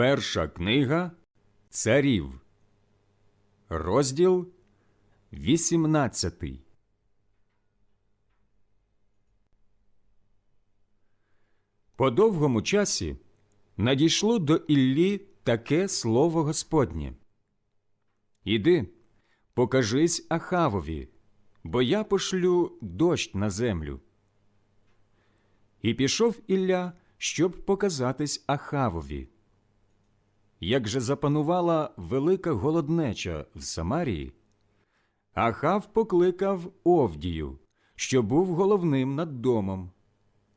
Перша книга Царів, розділ 18. По довгому часі надійшло до Іллі таке слово Господнє. Іди, покажись Ахавові, бо я пошлю дощ на землю. І пішов Ілля, щоб показатись Ахавові. Як же запанувала велика голоднеча в Самарії, Ахав покликав Овдію, що був головним над домом,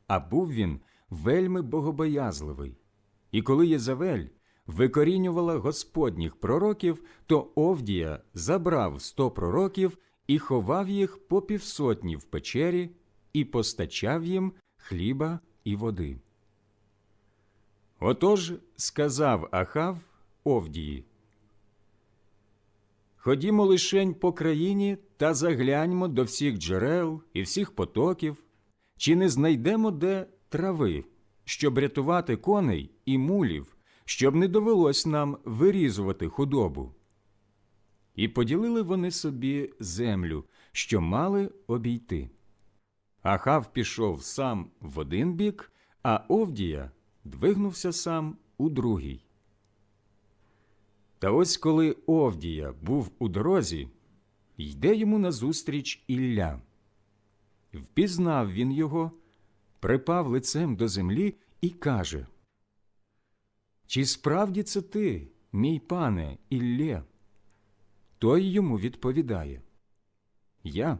а був він вельми богобоязливий. І коли Єзавель викорінювала господніх пророків, то Овдія забрав сто пророків і ховав їх по півсотні в печері і постачав їм хліба і води. Отож сказав Ахав Овдії. Ходімо лишень по країні та загляньмо до всіх джерел і всіх потоків, чи не знайдемо де трави, щоб рятувати коней і мулів, щоб не довелось нам вирізувати худобу. І поділили вони собі землю, що мали обійти. Ахав пішов сам в один бік, а Овдія двигнувся сам у другий. Та ось коли Овдія був у дорозі, йде йому назустріч Ілля. Впізнав він його, припав лицем до землі і каже Чи справді це ти, мій пане Іллє? Той йому відповідає Я.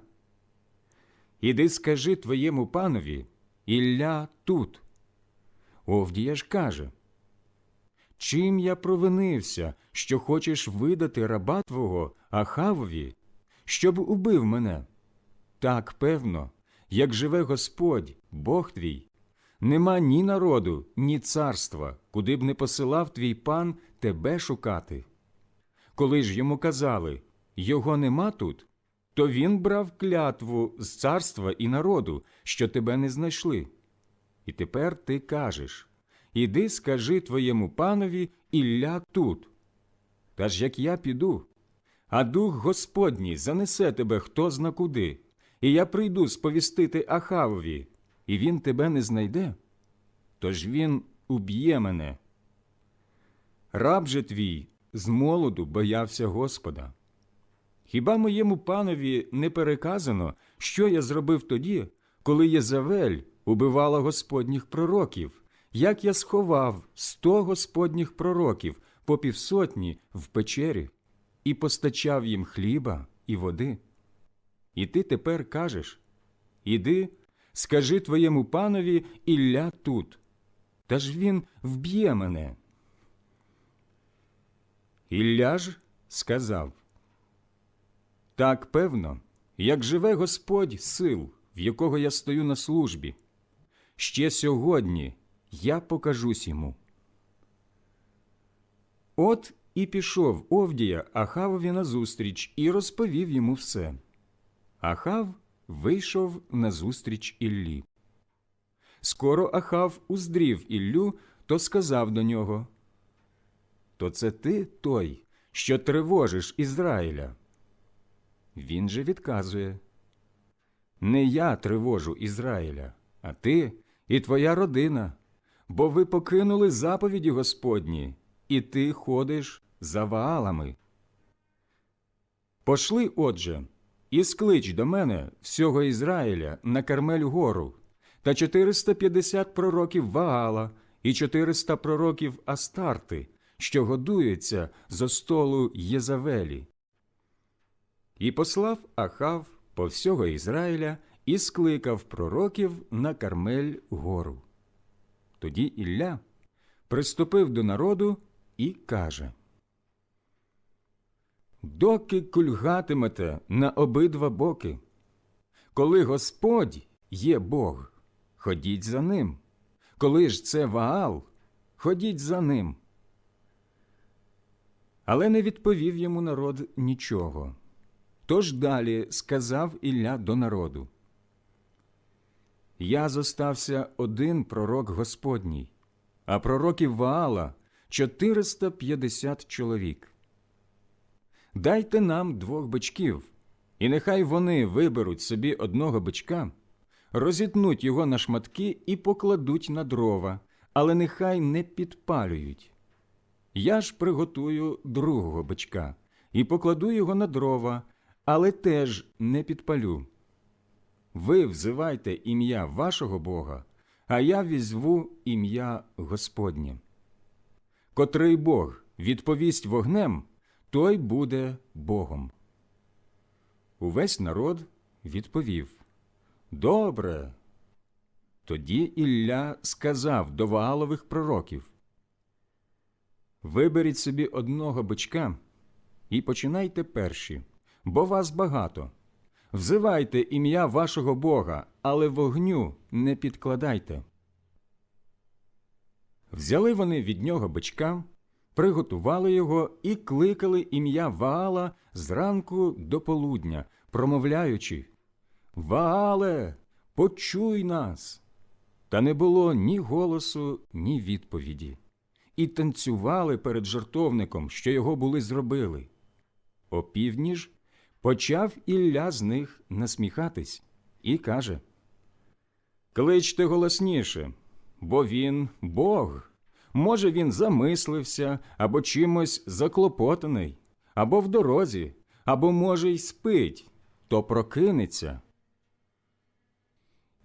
Іди скажи твоєму панові, Ілля тут. Овдія ж каже Чим я провинився, що хочеш видати раба твого Ахавові, щоб убив мене? Так певно, як живе Господь, Бог твій, нема ні народу, ні царства, куди б не посилав твій пан тебе шукати. Коли ж йому казали його нема тут, то він брав клятву з царства і народу, що тебе не знайшли. І тепер ти кажеш Іди, скажи твоєму панові Ілля тут. Та ж як я піду, а дух Господній занесе тебе хто зна куди, і я прийду сповістити Ахавові, і він тебе не знайде, тож він уб'є мене. Раб же твій з молоду боявся Господа. Хіба моєму панові не переказано, що я зробив тоді, коли Єзавель убивала господніх пророків, як я сховав сто господніх пророків по півсотні в печері і постачав їм хліба і води? І ти тепер кажеш Іди, скажи твоєму панові Ілля тут, та ж він вб'є мене. Ілля ж сказав Так певно, як живе Господь сил, в якого я стою на службі. Ще сьогодні я покажусь йому. От і пішов Овдія Ахавові назустріч і розповів йому все. Ахав вийшов назустріч Іллі. Скоро Ахав уздрів Іллю, то сказав до нього То це ти той, що тривожиш Ізраїля. Він же відказує Не я тривожу Ізраїля, а ти і твоя родина, бо ви покинули заповіді Господні, і ти ходиш за ваалами. Пошли, отже, і склич до мене всього Ізраїля на Кармель гору та 450 пророків Ваала і 400 пророків Астарти, що годуються зо столу Єзавелі. І послав Ахав по всього Ізраїля і скликав пророків на Кармель гору. Тоді Ілля приступив до народу і каже Доки кульгатимете на обидва боки, коли Господь є Бог, ходіть за ним. Коли ж це Ваал, ходіть за ним. Але не відповів йому народ нічого. Тож далі сказав Ілля до народу Я зостався один пророк Господній, а пророків Ваала 450 чоловік. Дайте нам двох бичків, і нехай вони виберуть собі одного бичка, розітнуть його на шматки і покладуть на дрова, але нехай не підпалюють. Я ж приготую другого бичка і покладу його на дрова, але теж не підпалю. Ви взивайте ім'я вашого Бога, а я візву ім'я Господнє. Котрий Бог відповість вогнем, той буде Богом. Увесь народ відповів Добре. Тоді Ілля сказав до Ваалових пророків Виберіть собі одного бичка і починайте перші, бо вас багато. Взивайте ім'я вашого Бога, але вогню не підкладайте. Взяли вони від нього бичка, приготували його і кликали ім'я Ваала зранку до полудня, промовляючи Ваале, почуй нас. Та не було ні голосу, ні відповіді, і танцювали перед жартовником, що його були зробили. Опівдні ж почав Ілля з них насміхатись і каже Кличте голосніше, бо він Бог. Може, він замислився або чимось заклопотаний, або в дорозі, або, може, й спить, то прокинеться.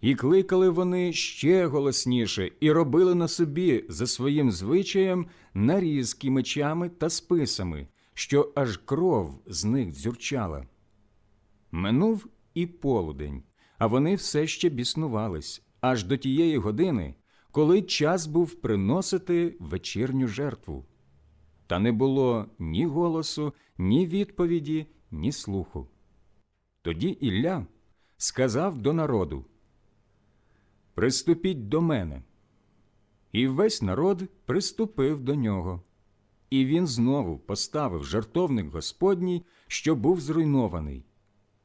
І кликали вони ще голосніше і робили на собі за своїм звичаєм нарізки мечами та списами, що аж кров з них дзюрчала. Минув і полудень, а вони все ще біснувались аж до тієї години, коли час був приносити вечірню жертву. Та не було ні голосу, ні відповіді, ні слуху. Тоді Ілля сказав до народу Приступіть до мене. І весь народ приступив до нього. І він знову поставив жартовник Господній, що був зруйнований.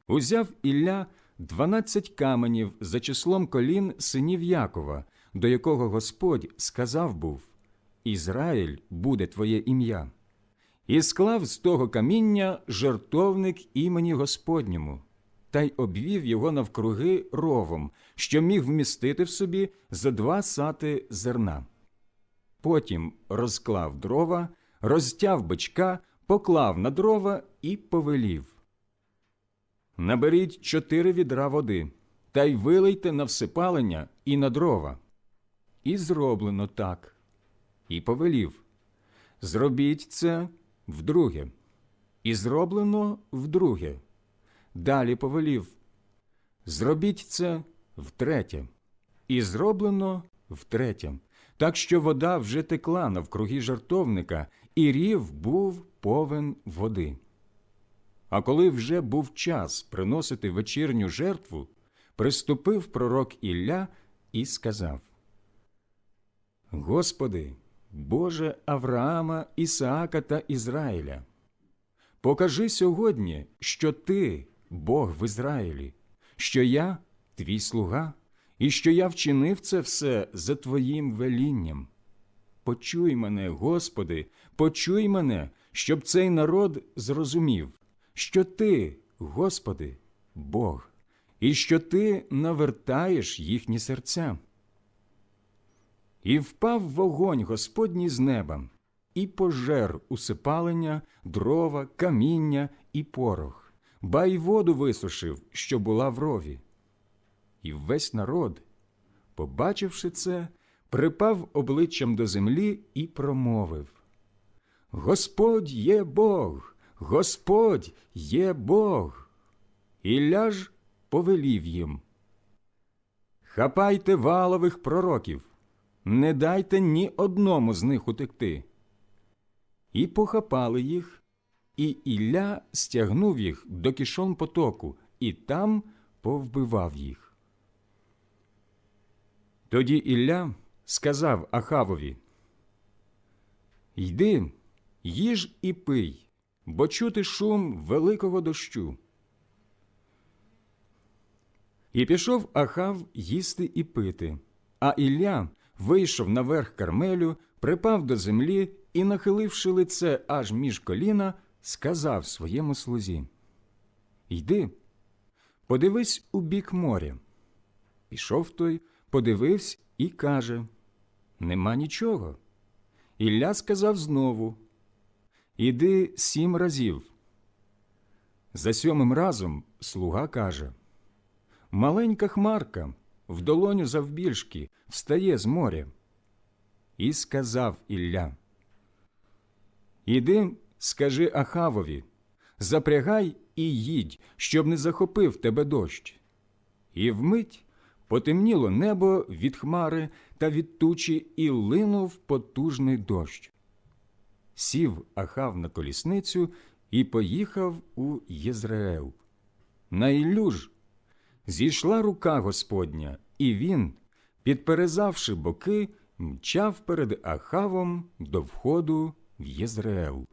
Узяв Ілля дванадцять каменів за числом колін синів Якова, до якого Господь сказав був Ізраїль буде твоє ім'я, і склав з того каміння жартовник імені Господньому, та й обвів його навкруги ровом, що міг вмістити в собі за два сати зерна. Потім розклав дрова, розтяв бичка, поклав на дрова і повелів. Наберіть чотири відра води та й вилийте на всипалення і на дрова. І зроблено так. І повелів Зробіть це вдруге. І зроблено вдруге. Далі повелів Зробіть це втретє. І зроблено втретє. Так що вода вже текла навкруги жартовника, і рів був повен води. А коли вже був час приносити вечірню жертву, приступив пророк Ілля і сказав Господи, Боже Авраама, Ісаака та Ізраїля, покажи сьогодні, що Ти, Бог в Ізраїлі, що я твій слуга, і що я вчинив це все за Твоїм велінням. Почуй мене, Господи, почуй мене, щоб цей народ зрозумів, що Ти, Господи, Бог, і що Ти навертаєш їхні серця. І впав вогонь Господній з неба, і пожер усипалення, дрова, каміння і порох, ба й воду висушив, що була в рові. І весь народ, побачивши це, припав обличчям до землі і промовив Господь є Бог, Господь є Бог. Ілля ж повелів їм Хапайте валових пророків, не дайте ні одному з них утекти. І похапали їх, і Ілля стягнув їх до кішон потоку, і там повбивав їх. Тоді Ілля сказав Ахавові Йди, їж і пий, бо чути шум великого дощу. І пішов Ахав їсти і пити, а Ілля вийшов наверх Кармелю, припав до землі і, нахиливши лице аж між коліна, сказав своєму слузі Йди, подивись у бік моря. Пішов той, подивився і каже Нема нічого. Ілля сказав знову Іди сім разів. За сьомим разом слуга каже Маленька хмарка в долоню завбільшки встає з моря. І сказав Ілля Іди, скажи Ахавові, запрягай і їдь, щоб не захопив тебе дощ. І вмить потемніло небо від хмари та від тучі і линув потужний дощ. Сів Ахав на колісницю і поїхав у Єзраел. На Іллю ж зійшла рука Господня, і він, підперезавши боки, мчав перед Ахавом до входу в Єзраел.